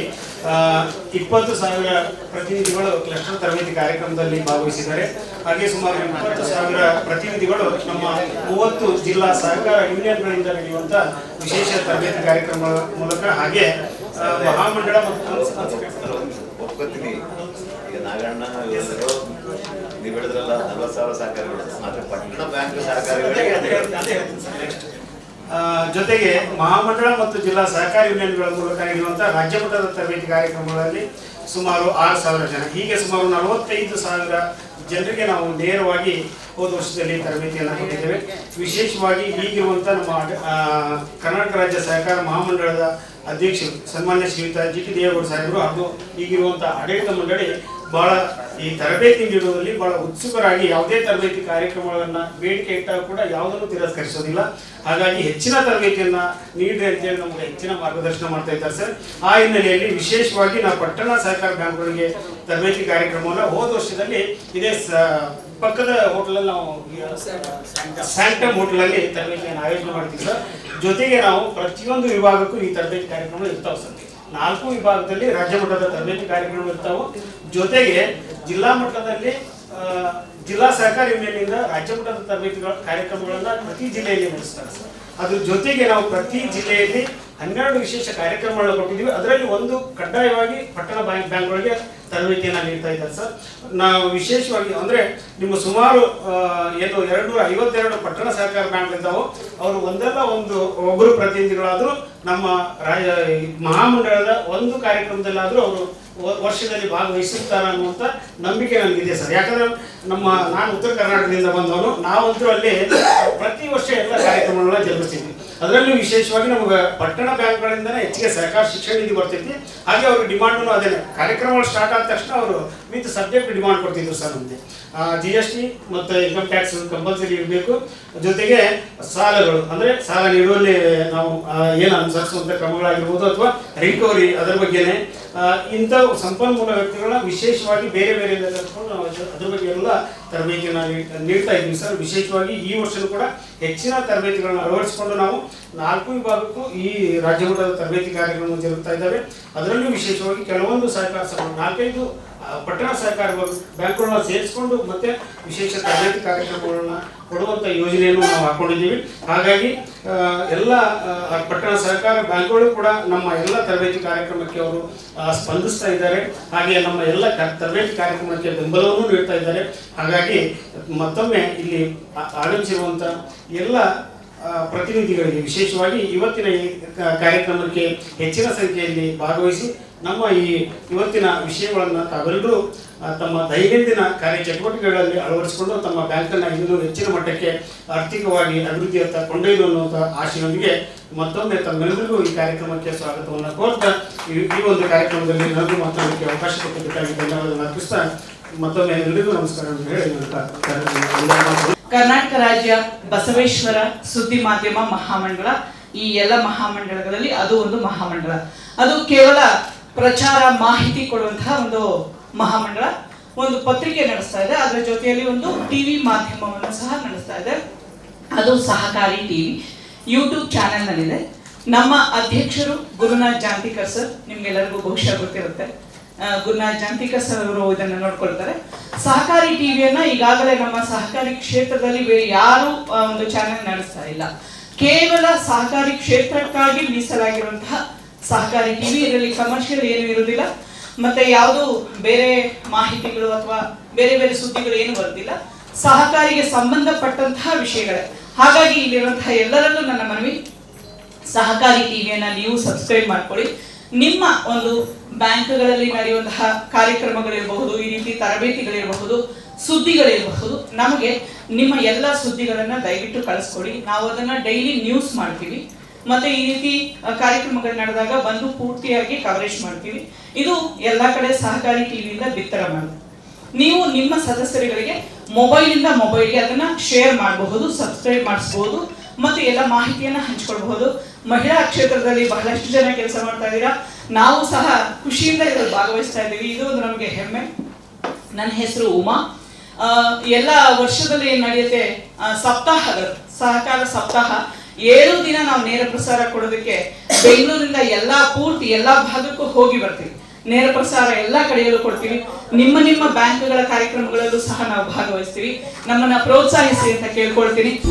ಇಪ್ಪತ್ತು ಸಾವಿರ ಪ್ರತಿನಿಧಿಗಳು ಲಕ್ಷಣ ತರಬೇತಿ ಕಾರ್ಯಕ್ರಮದಲ್ಲಿ ಭಾಗವಹಿಸಿದ್ದಾರೆ. ಹಾಗೆ ಸುಮಾರು ಇಪ್ಪತ್ತು ಸಾವಿರ ಪ್ರತಿನಿಧಿಗಳು ನಮ್ಮ ಮೂವತ್ತು ಜಿಲ್ಲಾ ಸಹಕಾರ ಯೂನಿಯನ್ಗಳಿಂದ ನಡೆಯುವಂಥ ವಿಶೇಷ ತರಬೇತಿ ಕಾರ್ಯಕ್ರಮಗಳ ಮೂಲಕ ಹಾಗೆ ಮಹಾಮಂಡಳ ಮತ್ತು ಈಗ ನೀವು ನಲ್ವತ್ತು ಸಾವಿರ ಸಹಕಾರಿಗಳು. ಮಾತ್ರ ಪಟ್ಟಣ ಬ್ಯಾಂಕ್ ಸಹಕಾರಿಗಳಿಗೆ ಜೊತೆಗೆ ಮಹಾಮಂಡಳ ಮತ್ತು ಜಿಲ್ಲಾ ಸಹಕಾರಿ ಯೂನಿಯನ್ಗಳ ಮೂಲಕ ನಡೆಯುವಂತಹ ರಾಜ್ಯ ಮಟ್ಟದ ತರಬೇತಿ ಕಾರ್ಯಕ್ರಮಗಳಲ್ಲಿ ಸುಮಾರು ಆರು ಸಾವಿರ ಜನ. ಹೀಗೆ ಸುಮಾರು ನಲವತ್ತೈದು ಸಾವಿರ ಜನರಿಗೆ ನಾವು ನೇರವಾಗಿ ಹೋದ ವರ್ಷದಲ್ಲಿ ತರಬೇತಿಯನ್ನು ಕೊಟ್ಟಿದ್ದೇವೆ. ವಿಶೇಷವಾಗಿ ಈಗಿರುವಂಥ ನಮ್ಮ ಕರ್ನಾಟಕ ರಾಜ್ಯ ಸಹಕಾರ ಮಹಾಮಂಡಳದ ಅಧ್ಯಕ್ಷರು ಸನ್ಮಾನ್ಯ ಶ್ರೀಯುತ ಜಿ ಟಿ ದೇವೇಗೌಡ ಸಾಹೇಬರು ಹಾಗೂ ಈಗಿರುವಂಥ ಆಡಳಿತ ಮಂಡಳಿ ಬಹಳ ಈ ತರಬೇತಿ ನೀಡುವುದರಲ್ಲಿ ಬಹಳ ಉತ್ಸುಕರಾಗಿ ಯಾವುದೇ ತರಬೇತಿ ಕಾರ್ಯಕ್ರಮಗಳನ್ನ ಬೇಡಿಕೆ ಇಟ್ಟಾಗ ಕೂಡ ಯಾವುದನ್ನು ತಿರಸ್ಕರಿಸೋದಿಲ್ಲ. ಹಾಗಾಗಿ ಹೆಚ್ಚಿನ ತರಬೇತಿಯನ್ನ ನೀಡ್ರಿ ಅಂತೇಳಿ ನಮ್ಗೆ ಹೆಚ್ಚಿನ ಮಾರ್ಗದರ್ಶನ ಮಾಡ್ತಾ ಇದ್ದಾರೆ ಸರ್. ಆ ಹಿನ್ನೆಲೆಯಲ್ಲಿ ವಿಶೇಷವಾಗಿ ನಾವು ಪಟ್ಟಣ ಸಹಕಾರ ಬ್ಯಾಂಕ್ಗಳಿಗೆ ತರಬೇತಿ ಕಾರ್ಯಕ್ರಮವನ್ನು ಹೋದ ವರ್ಷದಲ್ಲಿ ಇದೇ ಪಕ್ಕದ ಹೋಟೆಲಲ್ಲಿ ನಾವು, ಸ್ಯಾಂಟಮ್ ಹೋಟೆಲಲ್ಲಿ ತರಬೇತಿಯನ್ನು ಆಯೋಜನೆ ಮಾಡ್ತೀವಿ ಸರ್. ಜೊತೆಗೆ ನಾವು ಪ್ರತಿಯೊಂದು ವಿಭಾಗಕ್ಕೂ ಈ ತರಬೇತಿ ಕಾರ್ಯಕ್ರಮಗಳು ಇರ್ತಾವೆ ಸರ್. ನಾಲ್ಕು ವಿಭಾಗದಲ್ಲಿ ರಾಜ್ಯ ಮಟ್ಟದ ತರಬೇತಿ ಕಾರ್ಯಕ್ರಮ ಇರ್ತಾವೆ. ಜೊತೆಗೆ ಜಿಲ್ಲಾ ಮಟ್ಟದಲ್ಲಿ ಜಿಲ್ಲಾ ಸಹಕಾರ ಮೇಲಿಂದ ರಾಜ್ಯ ಮಟ್ಟದ ತರಬೇತಿ ಕಾರ್ಯಕ್ರಮಗಳನ್ನ ಪ್ರತಿ ಜಿಲ್ಲೆಯಲ್ಲಿ ನಡೆಸ್ತಾರೆ ಸರ್. ಅದ್ರ ಜೊತೆಗೆ ನಾವು ಪ್ರತಿ ಜಿಲ್ಲೆಯಲ್ಲಿ ಹನ್ನೆರಡು ವಿಶೇಷ ಕಾರ್ಯಕ್ರಮಗಳನ್ನು ಕೊಟ್ಟಿದ್ದೀವಿ. ಅದರಲ್ಲಿ ಒಂದು ಕಡ್ಡಾಯವಾಗಿ ಪಟ್ಟಣ ಬ್ಯಾಂಕ್ ಬ್ಯಾಂಕ್ಗಳಿಗೆ ತರಬೇತಿಯನ್ನು ನೀಡ್ತಾ ಇದ್ದಾರೆ ಸರ್. ನಾವು ವಿಶೇಷವಾಗಿ ಅಂದರೆ ನಿಮ್ಮ ಸುಮಾರು ಏನು ಎರಡು ನೂರ ಐವತ್ತೆರಡು ಪಟ್ಟಣ ಸಹಕಾರ ಬ್ಯಾಂಕ್ ಇದ್ದಾವೆ ಅವರು ಒಂದಲ್ಲ ಒಂದು ಒಬ್ಬರು ಪ್ರತಿನಿಧಿಗಳಾದರೂ ನಮ್ಮ ರಾಜ ಮಹಾಮಂಡಳದ ಒಂದು ಕಾರ್ಯಕ್ರಮದಲ್ಲಾದರೂ ಅವರು ವರ್ಷದಲ್ಲಿ ಭಾಗವಹಿಸುತ್ತಾರೆ ಅನ್ನುವಂಥ ನಂಬಿಕೆ ನನಗಿದೆ ಸರ್. ಯಾಕಂದ್ರೆ ನಮ್ಮ, ನಾನು ಉತ್ತರ ಕರ್ನಾಟಕದಿಂದ ಬಂದವನು. ನಾವಂತೂ ಅಲ್ಲಿ ಪ್ರತಿ ವರ್ಷ ಎಲ್ಲ ಕಾರ್ಯಕ್ರಮಗಳನ್ನ ಜರುಗಿಸ್ತೀವಿ. ಅದರಲ್ಲೂ ವಿಶೇಷವಾಗಿ ನಮಗೆ ಪಟ್ಟಣ ಬ್ಯಾಂಕ್ಗಳಿಂದನೇ ಹೆಚ್ಚಿಗೆ ಸಹಕಾರ ಶಿಕ್ಷಣ ನಿಧಿ ಬರ್ತೈತಿ ಹಾಗೆ ಅವ್ರಿಗೆ ಡಿಮಾಂಡು ಅದೇ ಕಾರ್ಯಕ್ರಮಗಳು ಸ್ಟಾರ್ಟ್ ಆದ ತಕ್ಷಣ ಅವರು ವಿತ್ ಸಬ್ಜೆಕ್ಟ್ ಡಿಮಾಂಡ್ ಕೊಡ್ತಿದ್ರು ಸರ್ ನಮಗೆ. ಜಿ ಎಸ್ ಟಿ ಮತ್ತು ಇನ್ಕಮ್ ಟ್ಯಾಕ್ಸ್ ಕಂಪಲ್ಸರಿ ಇರಬೇಕು. ಜೊತೆಗೆ ಸಾಲಗಳು, ಅಂದರೆ ಸಾಲ ನೀಡುವಲ್ಲಿ ನಾವು ಏನು ಅನುಸರಿಸುವಂಥ ಕ್ರಮಗಳಾಗಿರ್ಬೋದು ಅಥವಾ ರಿಕವರಿ ಅದರ ಬಗ್ಗೆನೇ ಇಂಥ ಸಂಪನ್ಮೂಲ ವ್ಯಕ್ತಿಗಳನ್ನ ವಿಶೇಷವಾಗಿ ಬೇರೆ ಬೇರೆ ನಾವು ಅದ್ರ ಬಗ್ಗೆ ಎಲ್ಲ ತರಬೇತಿಯನ್ನು ನೀಡ್- ನೀಡ್ತಾ ಇದ್ದೀವಿ ಸರ್. ವಿಶೇಷವಾಗಿ ಈ ವರ್ಷನೂ ಕೂಡ ಹೆಚ್ಚಿನ ತರಬೇತಿಗಳನ್ನು ಅಳವಡಿಸಿಕೊಂಡು ನಾವು ನಾಲ್ಕು ವಿಭಾಗಕ್ಕೂ ಈ ರಾಜ್ಯ ಮಟ್ಟದ ತರಬೇತಿ ಕಾರ್ಯಕ್ರಮ ಜರುಗ್ತಾ ಇದ್ದಾವೆ. ಅದರಲ್ಲೂ ವಿಶೇಷವಾಗಿ ಕೆಲವೊಂದು ಸಹಕಾರ ಸಂಘ ನಾಲ್ಕೈದು ಪಟ್ಟಣ ಸಹಕಾರ ಬ್ಯಾಂಕ್ಗಳನ್ನ ಸೇರಿಸ್ಕೊಂಡು ಮತ್ತೆ ವಿಶೇಷ ತರಬೇತಿ ಕಾರ್ಯಕ್ರಮಗಳನ್ನ ಕೊಡುವಂತ ಯೋಜನೆಯನ್ನು ನಾವು ಹಾಕೊಂಡಿದ್ದೀವಿ. ಹಾಗಾಗಿ ಎಲ್ಲ ಪಟ್ಟಣ ಸಹಕಾರ ಬ್ಯಾಂಕ್ಗಳು ಕೂಡ ನಮ್ಮ ಎಲ್ಲ ತರಬೇತಿ ಕಾರ್ಯಕ್ರಮಕ್ಕೆ ಅವರು ಸ್ಪಂದಿಸ್ತಾ ಇದ್ದಾರೆ. ಹಾಗೆ ನಮ್ಮ ಎಲ್ಲ ತರಬೇತಿ ಕಾರ್ಯಕ್ರಮಕ್ಕೆ ಬೆಂಬಲವನ್ನು ನೀಡ್ತಾ ಇದ್ದಾರೆ. ಹಾಗಾಗಿ, ಮತ್ತೊಮ್ಮೆ ಇಲ್ಲಿ ಆಗಮಿಸಿರುವಂತ ಎಲ್ಲ ಪ್ರತಿನಿಧಿಗಳಿಗೆ ವಿಶೇಷವಾಗಿ ಇವತ್ತಿನ ಈ ಕಾರ್ಯಕ್ರಮಕ್ಕೆ ಹೆಚ್ಚಿನ ಸಂಖ್ಯೆಯಲ್ಲಿ ಭಾಗವಹಿಸಿ ನಮ್ಮ ಈ ಇವತ್ತಿನ ವಿಷಯಗಳನ್ನು ತಾವೆಲ್ಲರೂ ತಮ್ಮ ದೈನಂದಿನ ಕಾರ್ಯಚಟುವಟಿಕೆಗಳಲ್ಲಿ ಅಳವಡಿಸಿಕೊಂಡು ತಮ್ಮ ಬ್ಯಾಂಕನ್ನು ಇನ್ನೂ ಹೆಚ್ಚಿನ ಮಟ್ಟಕ್ಕೆ ಆರ್ಥಿಕವಾಗಿ ಅಭಿವೃದ್ಧಿಯತ್ತ ಕೊಂಡೊಯ್ದು ಅನ್ನುವಂಥ ಆಶೆಯೊಂದಿಗೆ ಮತ್ತೊಮ್ಮೆ ತಮ್ಮೆಲ್ಲರಿಗೂ ಈ ಕಾರ್ಯಕ್ರಮಕ್ಕೆ ಸ್ವಾಗತವನ್ನು ಕೋರ್ತಾ ಈ ಒಂದು ಕಾರ್ಯಕ್ರಮದಲ್ಲಿ ನನಗೂ ಮಾತನಾಡಲಿಕ್ಕೆ ಅವಕಾಶ ಕೊಟ್ಟಿದ್ದಕ್ಕಾಗಿ ಧನ್ಯವಾದಗಳನ್ನು ಅರ್ಪಿಸ್ತಾ ಮತ್ತೊಮ್ಮೆ ಎಲ್ಲರಿಗೂ ನಮಸ್ಕಾರವನ್ನು ಹೇಳಿ ಕರ್ನಾಟಕ ರಾಜ್ಯ ಬಸವೇಶ್ವರ ಸುದ್ದಿ ಮಾಧ್ಯಮ ಮಹಾಮಂಡಳ ಈ ಎಲ್ಲ ಮಹಾಮಂಡಳಗಳಲ್ಲಿ ಅದು ಒಂದು ಮಹಾಮಂಡಳ ಅದು ಕೇವಲ ಪ್ರಚಾರ ಮಾಹಿತಿ ಕೊಡುವಂತಹ ಒಂದು ಮಹಾಮಂಡಳ ಒಂದು ಪತ್ರಿಕೆ ನಡೆಸ್ತಾ ಇದೆ. ಅದರ ಜೊತೆಯಲ್ಲಿ ಒಂದು ಟಿವಿ ಮಾಧ್ಯಮವನ್ನು ಸಹ ನಡೆಸ್ತಾ ಇದೆ. ಅದು ಸಹಕಾರಿ ಟಿವಿ. ಯೂಟ್ಯೂಬ್ ಚಾನೆಲ್ನಲ್ಲಿದೆ. ನಮ್ಮ ಅಧ್ಯಕ್ಷರು ಗುರುನಾಥ್ ಜಾಂತಿಕರ್ ಸರ್, ನಿಮ್ಗೆಲ್ಲರಿಗೂ ಬಹುಶಃ ಗೊತ್ತಿರುತ್ತೆ. ಗುರುನಾಥ್ ಜಾಂತಿಕರ್ ಸರ್ ಅವರು ಇದನ್ನು ನೋಡ್ಕೊಳ್ತಾರೆ. ಸಹಕಾರಿ ಟಿವಿಯನ್ನ ಈಗಾಗಲೇ ನಮ್ಮ ಸಹಕಾರಿ ಕ್ಷೇತ್ರದಲ್ಲಿ ಬೇರೆ ಯಾರು ಒಂದು ಚಾನೆಲ್ ನಡೆಸ್ತಾ ಇಲ್ಲ. ಕೇವಲ ಸಹಕಾರಿ ಕ್ಷೇತ್ರಕ್ಕಾಗಿ ಮೀಸಲಾಗಿರುವಂತಹ ಸಹಕಾರಿ ಟಿವಿ ಇದರಲ್ಲಿ ಕಮರ್ಷಿಯಲ್ ಏನು ಇರುವುದಿಲ್ಲ. ಮತ್ತೆ ಯಾವುದು ಬೇರೆ ಮಾಹಿತಿಗಳು ಅಥವಾ ಬೇರೆ ಬೇರೆ ಸುದ್ದಿಗಳು ಏನು ಬರುದಿಲ್ಲ. ಸಹಕಾರಿಗೆ ಸಂಬಂಧಪಟ್ಟಂತಹ ವಿಷಯಗಳೇ. ಹಾಗಾಗಿ ಇಲ್ಲಿರುವಂತಹ ಎಲ್ಲರಲ್ಲೂ ನನ್ನ ಮನವಿ, ಸಹಕಾರಿ ಟಿವಿಯನ್ನ ನೀವು ಸಬ್ಸ್ಕ್ರೈಬ್ ಮಾಡ್ಕೊಳ್ಳಿ. ನಿಮ್ಮ ಒಂದು ಬ್ಯಾಂಕ್ಗಳಲ್ಲಿ ನಡೆಯುವಂತಹ ಕಾರ್ಯಕ್ರಮಗಳಿರಬಹುದು, ಈ ರೀತಿ ತರಬೇತಿಗಳಿರಬಹುದು, ಸುದ್ದಿಗಳಿರಬಹುದು, ನಮಗೆ ನಿಮ್ಮ ಎಲ್ಲ ಸುದ್ದಿಗಳನ್ನ ದಯವಿಟ್ಟು ಕಳಿಸ್ಕೊಡಿ. ನಾವು ಅದನ್ನ ಡೈಲಿ ನ್ಯೂಸ್ ಮಾಡ್ತೀವಿ. ಮತ್ತೆ ಈ ರೀತಿ ಕಾರ್ಯಕ್ರಮಗಳು ನಡೆದಾಗ ಬಂದು ಪೂರ್ತಿಯಾಗಿ ಕವರೇಜ್ ಮಾಡ್ತೀವಿ. ಇದು ಎಲ್ಲ ಕಡೆ ಸಹಕಾರಿ ಟಿವಿಯಿಂದ ಬಿತ್ತರ ಮಾಡಿದೆ ನೀವು ನಿಮ್ಮ ಸದಸ್ಯರುಗಳಿಗೆ ಮೊಬೈಲ್ ಇಂದ ಮೊಬೈಲ್ಗೆ ಅದನ್ನ ಶೇರ್ ಮಾಡಬಹುದು ಸಬ್ಸ್ಕ್ರೈಬ್ ಮಾಡಿಸಬಹುದು, ಮತ್ತು ಎಲ್ಲ ಮಾಹಿತಿಯನ್ನ ಹಂಚ್ಕೊಳ್ಬಹುದು. ಮಹಿಳಾ ಕ್ಷೇತ್ರದಲ್ಲಿ ಬಹಳಷ್ಟು ಜನ ಕೆಲಸ ಮಾಡ್ತಾ ಇದ್ದೀರಾ? ನಾವು ಸಹ ಖುಷಿಯಿಂದ ಇದರಲ್ಲಿ ಭಾಗವಹಿಸ್ತಾ ಇದ್ದೀವಿ. ಇದು ಒಂದು ನಮಗೆ ಹೆಮ್ಮೆ. ನನ್ನ ಹೆಸರು ಉಮಾ. ಎಲ್ಲ ವರ್ಷದಲ್ಲಿ ನಡೆಯುತ್ತೆ ಸಪ್ತಾಹ ಸಹಕಾರ ಸಪ್ತಾಹ. ಏಳು ದಿನ ನಾವು ನೇರ ಪ್ರಸಾರ ಕೊಡೋದಕ್ಕೆ ಬೆಂಗಳೂರಿಂದ ಎಲ್ಲಾ ಪೂರ್ತಿ, ಎಲ್ಲಾ ಭಾಗಕ್ಕೂ ಹೋಗಿ ಬರ್ತೀವಿ. ನೇರ ಪ್ರಸಾರ ಎಲ್ಲ ಕಡೆಯಲ್ಲೂ ಕೊಡ್ತೀವಿ. ನಿಮ್ಮ ನಿಮ್ಮ ಬ್ಯಾಂಕ್ಗಳ ಕಾರ್ಯಕ್ರಮಗಳಲ್ಲೂ ಸಹ ನಾವು ಭಾಗವಹಿಸ್ತೀವಿ. ನಮ್ಮನ್ನ ಪ್ರೋತ್ಸಾಹಿಸಿ ಅಂತ ಕೇಳ್ಕೊಳ್ತೀನಿ.